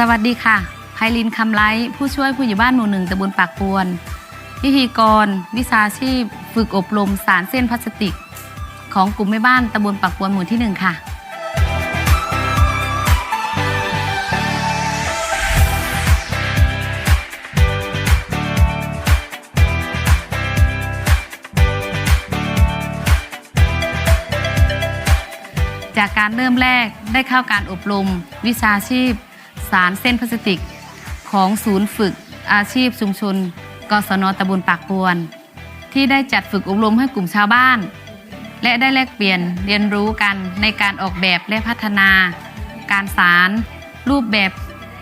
สวัสดีค่ะไพลินคำไลผู้ช่วยผู้ใหญ่บ้านหมู่หนึ่งตำบลปากปวน พิธีกร วิชาชีพ ฝึกอบรมสารเส้นพลาสติก ของกลุ่มแม่บ้านตำบลปากปวนหมู่ที่หนึ่งค่ะ จากการเริ่มแรกได้เข้าการอบรม วิชาชีพ สารเส้นพลาสติก ของศูนย์ฝึกอาชีพชุมชนกศนตำบลปากปวน ที่ได้จัดฝึกอบรมให้กลุ่มชาวบ้าน และได้แลกเปลี่ยนเรียนรู้กันในการออกแบบและพัฒนา การสาร รูปแบบ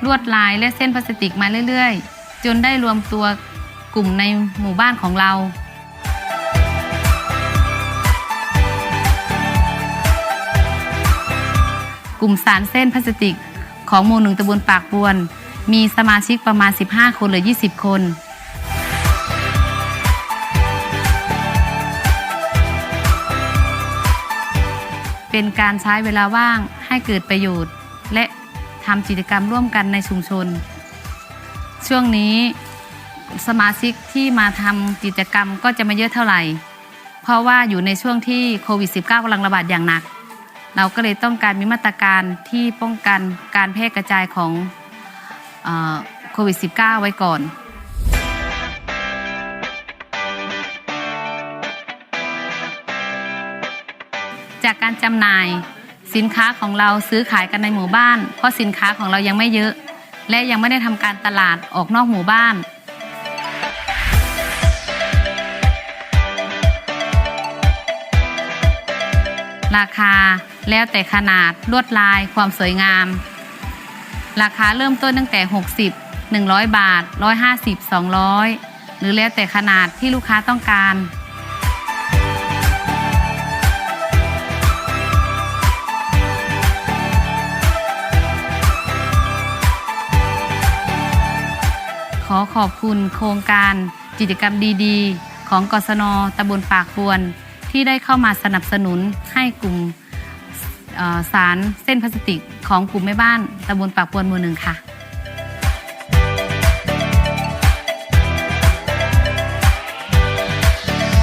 ลวดลายและเส้นพลาสติกมาเรื่อยๆ จนได้รวมตัวกลุ่มในหมู่บ้านของเรากลุ่มสารเส้นพลาสติก ของหมู่หนึ่งตำบลปากบวน มีสมาชิกประมาณ 15 คนหรือ 20 คน เป็นการใช้เวลาว่างให้เกิดประโยชน์ และทำกิจกรรมร่วมกันในชุมชน ช่วงนี้สมาชิกที่มาทำกิจกรรมก็จะไม่เยอะเท่าไหร่ เพราะว่าอยู่ในช่วงที่โควิด -19 กำลังระบาดอย่างหนัก เราก็เลยต้องการมีมาตรการที่ป้องกันการแพร่กระจายของโควิด -19 ไว้ก่อน จากการจำหน่ายสินค้าของเราซื้อขายกันในหมู่บ้าน เพราะสินค้าของเรายังไม่เยอะ และยังไม่ได้ทำการตลาดออกนอกหมู่บ้าน ราคาแล้วแต่ขนาดลวดลายความสวยงาม ราคาเริ่มต้นตั้งแต่ 60 100 บาท 150 200 หรือแล้วแต่ขนาดที่ลูกค้าต้องการขอขอบคุณโครงการกิจกรรมดีๆ ของกศนตำบลปากบวน ที่ได้เข้ามาสนับสนุนให้กลุ่มสารเส้นพลาสติกของกลุ่มแม่บ้านตำบลปากปวนหมู่หนึ่งค่ะ